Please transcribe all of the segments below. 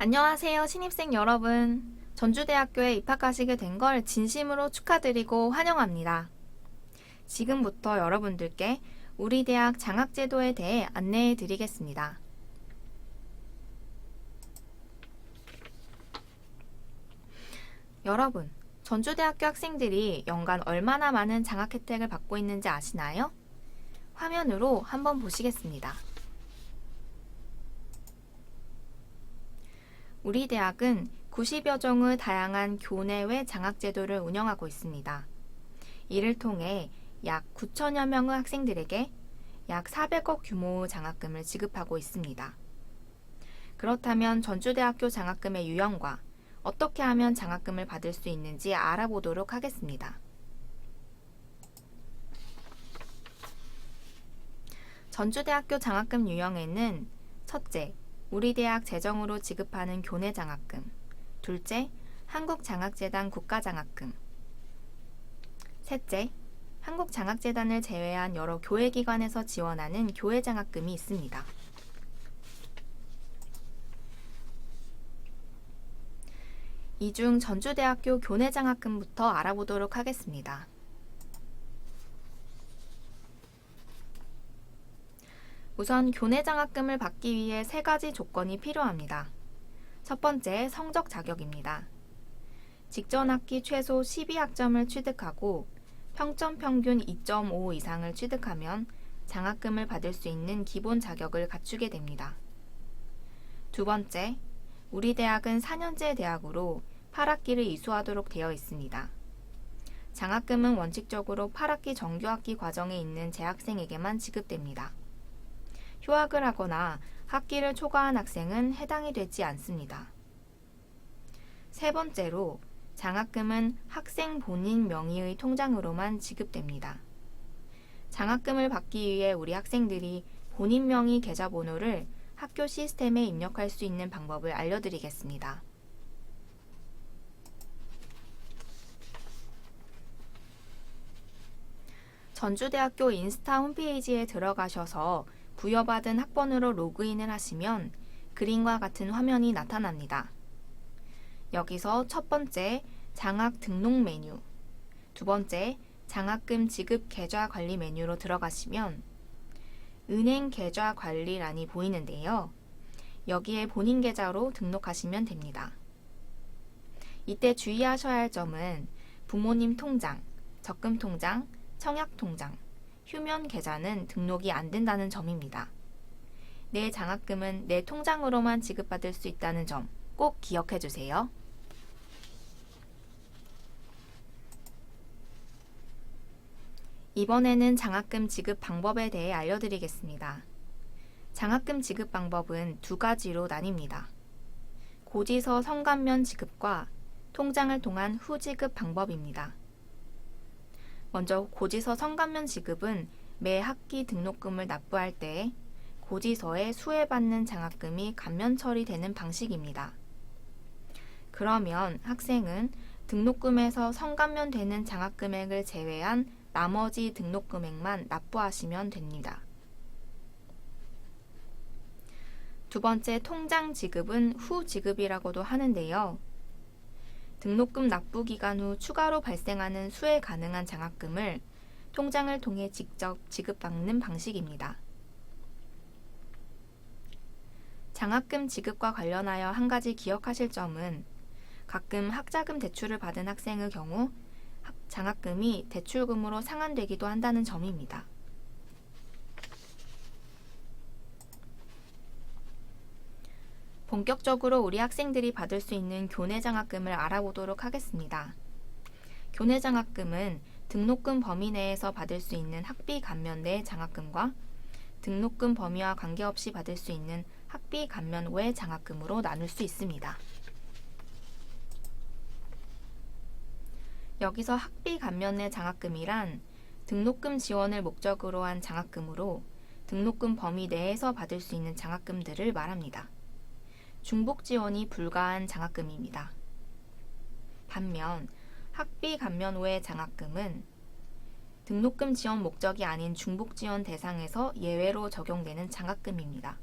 안녕하세요, 신입생 여러분. 전주대학교에 입학하시게 된 걸 진심으로 축하드리고 환영합니다. 지금부터 여러분들께 우리 대학 장학제도에 대해 안내해 드리겠습니다. 여러분, 전주대학교 학생들이 연간 얼마나 많은 장학 혜택을 받고 있는지 아시나요? 화면으로 한번 보시겠습니다. 우리 대학은 90여 종의 다양한 교내외 장학제도를 운영하고 있습니다. 이를 통해 약 9천여 명의 학생들에게 약 400억 규모의 장학금을 지급하고 있습니다. 그렇다면 전주대학교 장학금의 유형과 어떻게 하면 장학금을 받을 수 있는지 알아보도록 하겠습니다. 전주대학교 장학금 유형에는 첫째, 우리 대학 재정으로 지급하는 교내 장학금. 둘째, 한국장학재단 국가장학금. 셋째, 한국장학재단을 제외한 여러 교회기관에서 지원하는 교회장학금이 있습니다. 이 중 전주대학교 교내장학금부터 알아보도록 하겠습니다. 우선 교내 장학금을 받기 위해 세 가지 조건이 필요합니다. 첫 번째, 성적 자격입니다. 직전 학기 최소 12학점을 취득하고 평점 평균 2.5 이상을 취득하면 장학금을 받을 수 있는 기본 자격을 갖추게 됩니다. 두 번째, 우리 대학은 4년제 대학으로 8학기를 이수하도록 되어 있습니다. 장학금은 원칙적으로 8학기 정규학기 과정에 있는 재학생에게만 지급됩니다. 휴학을 하거나 학기를 초과한 학생은 해당이 되지 않습니다. 세 번째로 장학금은 학생 본인 명의의 통장으로만 지급됩니다. 장학금을 받기 위해 우리 학생들이 본인 명의 계좌번호를 학교 시스템에 입력할 수 있는 방법을 알려드리겠습니다. 전주대학교 인스타 홈페이지에 들어가셔서 부여받은 학번으로 로그인을 하시면 그림과 같은 화면이 나타납니다. 여기서 첫 번째 장학 등록 메뉴, 두 번째 장학금 지급 계좌 관리 메뉴로 들어가시면 은행 계좌 관리란이 보이는데요. 여기에 본인 계좌로 등록하시면 됩니다. 이때 주의하셔야 할 점은 부모님 통장, 적금 통장, 청약 통장, 휴면 계좌는 등록이 안 된다는 점입니다. 내 장학금은 내 통장으로만 지급받을 수 있다는 점 꼭 기억해 주세요. 이번에는 장학금 지급 방법에 대해 알려드리겠습니다. 장학금 지급 방법은 두 가지로 나뉩니다. 고지서 성감면 지급과 통장을 통한 후지급 방법입니다. 먼저 고지서 성감면 지급은 매 학기 등록금을 납부할 때 고지서에 수혜받는 장학금이 감면 처리되는 방식입니다. 그러면 학생은 등록금에서 성감면되는 장학금액을 제외한 나머지 등록금액만 납부하시면 됩니다. 두 번째 통장 지급은 후 지급이라고도 하는데요. 등록금 납부 기간 후 추가로 발생하는 수혜 가능한 장학금을 통장을 통해 직접 지급받는 방식입니다. 장학금 지급과 관련하여 한 가지 기억하실 점은 가끔 학자금 대출을 받은 학생의 경우 장학금이 대출금으로 상환되기도 한다는 점입니다. 본격적으로 우리 학생들이 받을 수 있는 교내 장학금을 알아보도록 하겠습니다. 교내 장학금은 등록금 범위 내에서 받을 수 있는 학비 감면 내 장학금과 등록금 범위와 관계없이 받을 수 있는 학비 감면 외 장학금으로 나눌 수 있습니다. 여기서 학비 감면 내 장학금이란 등록금 지원을 목적으로 한 장학금으로 등록금 범위 내에서 받을 수 있는 장학금들을 말합니다. 중복 지원이 불가한 장학금입니다. 반면 학비 감면 후의 장학금은 등록금 지원 목적이 아닌 중복 지원 대상에서 예외로 적용되는 장학금입니다.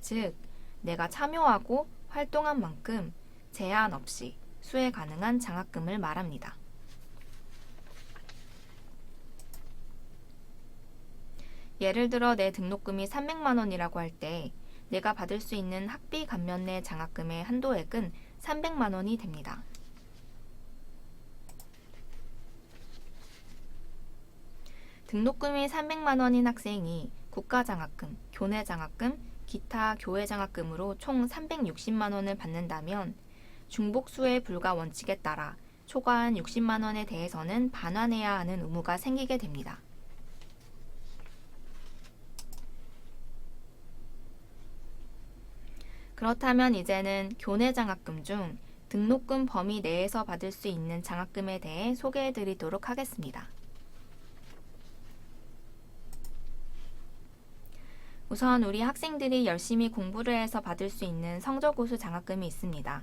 즉, 내가 참여하고 활동한 만큼 제한 없이 수혜 가능한 장학금을 말합니다. 예를 들어 내 등록금이 300만 원이라고 할 때 내가 받을 수 있는 학비 감면 내 장학금의 한도액은 300만 원이 됩니다. 등록금이 300만 원인 학생이 국가장학금, 교내장학금, 기타 교외장학금으로 총 360만 원을 받는다면 중복수의 불가 원칙에 따라 초과한 60만 원에 대해서는 반환해야 하는 의무가 생기게 됩니다. 그렇다면 이제는 교내 장학금 중 등록금 범위 내에서 받을 수 있는 장학금에 대해 소개해 드리도록 하겠습니다. 우선 우리 학생들이 열심히 공부를 해서 받을 수 있는 성적우수 장학금이 있습니다.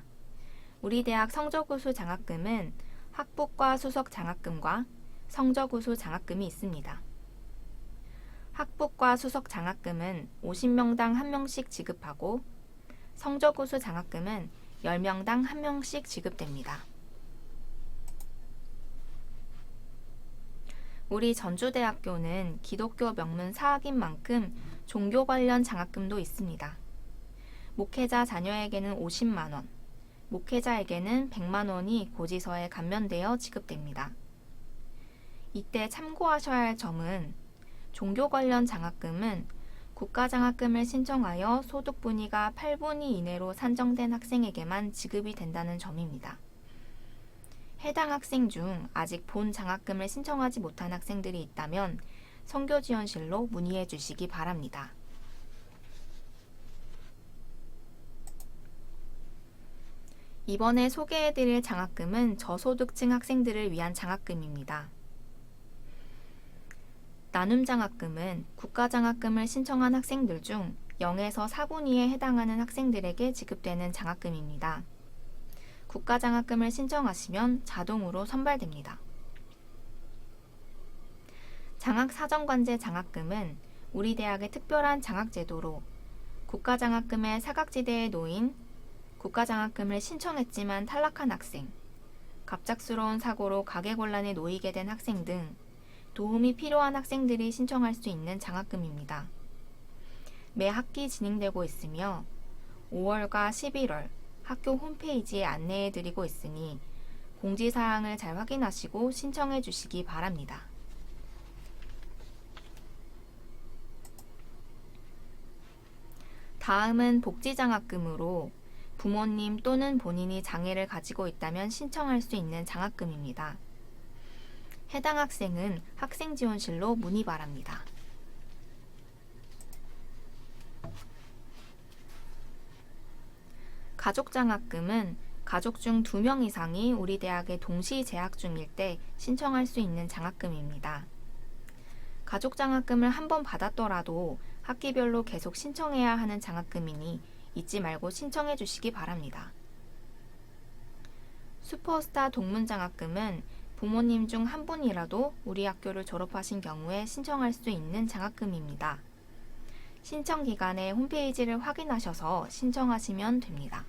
우리 대학 성적우수 장학금은 학부과 수석 장학금과 성적우수 장학금이 있습니다. 학부과 수석 장학금은 50명당 1명씩 지급하고 성적우수 장학금은 10명당 1명씩 지급됩니다. 우리 전주대학교는 기독교 명문 사학인 만큼 종교 관련 장학금도 있습니다. 목회자 자녀에게는 50만 원, 목회자에게는 100만 원이 고지서에 감면되어 지급됩니다. 이때 참고하셔야 할 점은 종교 관련 장학금은 국가장학금을 신청하여 소득 분위가 8분위 이내로 산정된 학생에게만 지급이 된다는 점입니다. 해당 학생 중 아직 본 장학금을 신청하지 못한 학생들이 있다면 선교지원실로 문의해 주시기 바랍니다. 이번에 소개해드릴 장학금은 저소득층 학생들을 위한 장학금입니다. 나눔 장학금은 국가 장학금을 신청한 학생들 중 0에서 4분위에 해당하는 학생들에게 지급되는 장학금입니다. 국가 장학금을 신청하시면 자동으로 선발됩니다. 장학사정관제 장학금은 우리 대학의 특별한 장학제도로 국가장학금의 사각지대에 놓인 국가장학금을 신청했지만 탈락한 학생, 갑작스러운 사고로 가계곤란에 놓이게 된 학생 등 도움이 필요한 학생들이 신청할 수 있는 장학금입니다. 매 학기 진행되고 있으며 5월과 11월 학교 홈페이지에 안내해 드리고 있으니 공지사항을 잘 확인하시고 신청해 주시기 바랍니다. 다음은 복지장학금으로 부모님 또는 본인이 장애를 가지고 있다면 신청할 수 있는 장학금입니다. 해당 학생은 학생지원실로 문의 바랍니다. 가족장학금은 가족 중 두 명 이상이 우리 대학에 동시 재학 중일 때 신청할 수 있는 장학금입니다. 가족장학금을 한 번 받았더라도 학기별로 계속 신청해야 하는 장학금이니 잊지 말고 신청해 주시기 바랍니다. 슈퍼스타 동문장학금은 부모님 중 한 분이라도 우리 학교를 졸업하신 경우에 신청할 수 있는 장학금입니다. 신청 기간에 홈페이지를 확인하셔서 신청하시면 됩니다.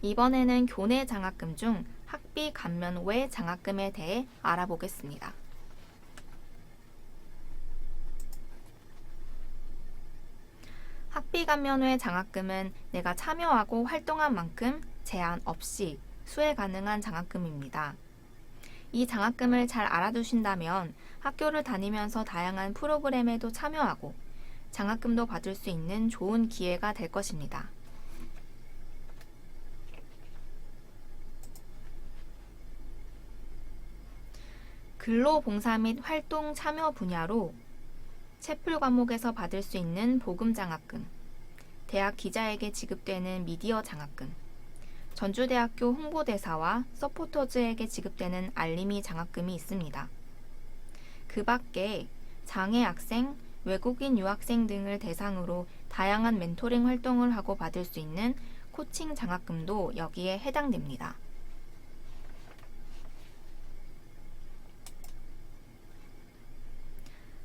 이번에는 교내 장학금 중 학비 감면 외 장학금에 대해 알아보겠습니다. 외 장학금은 내가 참여하고 활동한 만큼 제한 없이 수혜 가능한 장학금입니다. 이 장학금을 잘 알아두신다면 학교를 다니면서 다양한 프로그램에도 참여하고 장학금도 받을 수 있는 좋은 기회가 될 것입니다. 근로봉사 및 활동 참여 분야로 채플 과목에서 받을 수 있는 보금 장학금, 대학 기자에게 지급되는 미디어 장학금, 전주대학교 홍보대사와 서포터즈에게 지급되는 알림이 장학금이 있습니다. 그 밖에 장애 학생, 외국인 유학생 등을 대상으로 다양한 멘토링 활동을 하고 받을 수 있는 코칭 장학금도 여기에 해당됩니다.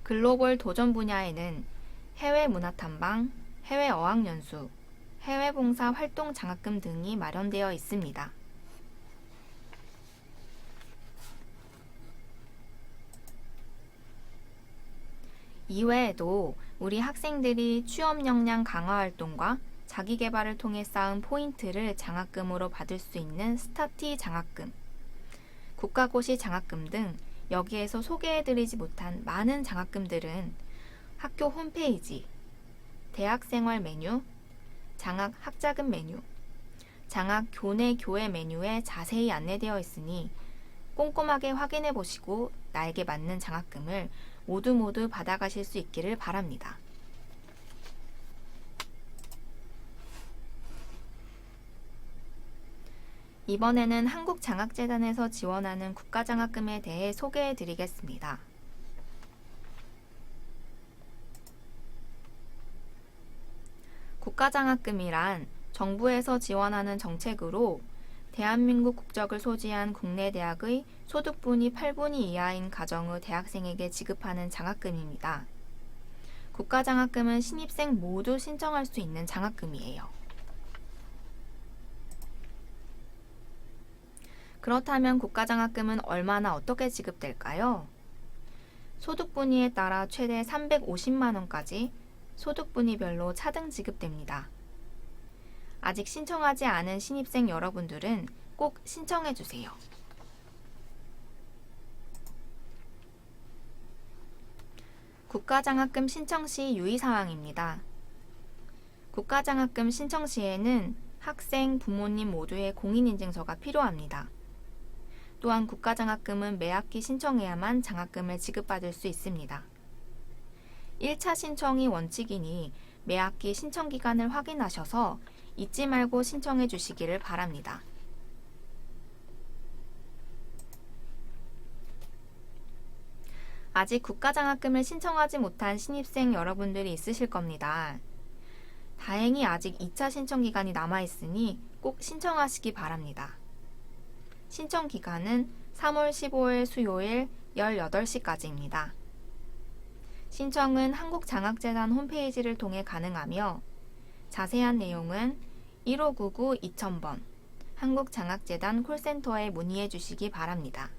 글로벌 도전 분야에는 해외 문화 탐방, 해외 어학 연수, 해외 봉사 활동 장학금 등이 마련되어 있습니다. 이외에도 우리 학생들이 취업 역량 강화 활동과 자기 개발을 통해 쌓은 포인트를 장학금으로 받을 수 있는 스타티 장학금, 국가고시 장학금 등 여기에서 소개해드리지 못한 많은 장학금들은 학교 홈페이지, 대학생활 메뉴, 장학 학자금 메뉴, 장학 교내 교회 메뉴에 자세히 안내되어 있으니 꼼꼼하게 확인해 보시고 나에게 맞는 장학금을 모두 모두 받아가실 수 있기를 바랍니다. 이번에는 한국장학재단에서 지원하는 국가장학금에 대해 소개해 드리겠습니다. 국가장학금이란 정부에서 지원하는 정책으로 대한민국 국적을 소지한 국내 대학의 소득분이 8분위 이하인 가정의 대학생에게 지급하는 장학금입니다. 국가장학금은 신입생 모두 신청할 수 있는 장학금이에요. 그렇다면 국가장학금은 얼마나 어떻게 지급될까요? 소득 분위에 따라 최대 350만 원까지 소득 분위별로 차등 지급됩니다. 아직 신청하지 않은 신입생 여러분들은 꼭 신청해 주세요. 국가장학금 신청 시 유의사항입니다. 국가장학금 신청 시에는 학생, 부모님 모두의 공인인증서가 필요합니다. 또한 국가장학금은 매 학기 신청해야만 장학금을 지급받을 수 있습니다. 1차 신청이 원칙이니 매 학기 신청 기간을 확인하셔서 잊지 말고 신청해 주시기를 바랍니다. 아직 국가장학금을 신청하지 못한 신입생 여러분들이 있으실 겁니다. 다행히 아직 2차 신청 기간이 남아 있으니 꼭 신청하시기 바랍니다. 신청 기간은 3월 15일 수요일 18시까지입니다. 신청은 한국장학재단 홈페이지를 통해 가능하며 자세한 내용은 1599-2000번 한국장학재단 콜센터에 문의해 주시기 바랍니다.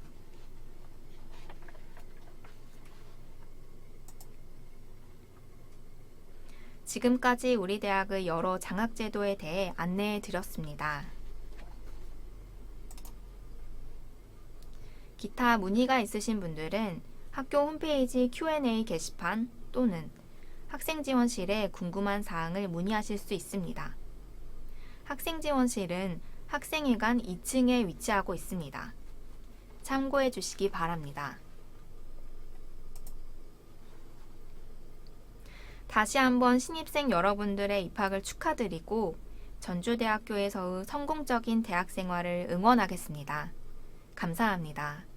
지금까지 우리 대학의 여러 장학제도에 대해 안내해 드렸습니다. 기타 문의가 있으신 분들은 학교 홈페이지 Q&A 게시판 또는 학생지원실에 궁금한 사항을 문의하실 수 있습니다. 학생지원실은 학생회관 2층에 위치하고 있습니다. 참고해 주시기 바랍니다. 다시 한번 신입생 여러분들의 입학을 축하드리고 전주대학교에서의 성공적인 대학 생활을 응원하겠습니다. 감사합니다.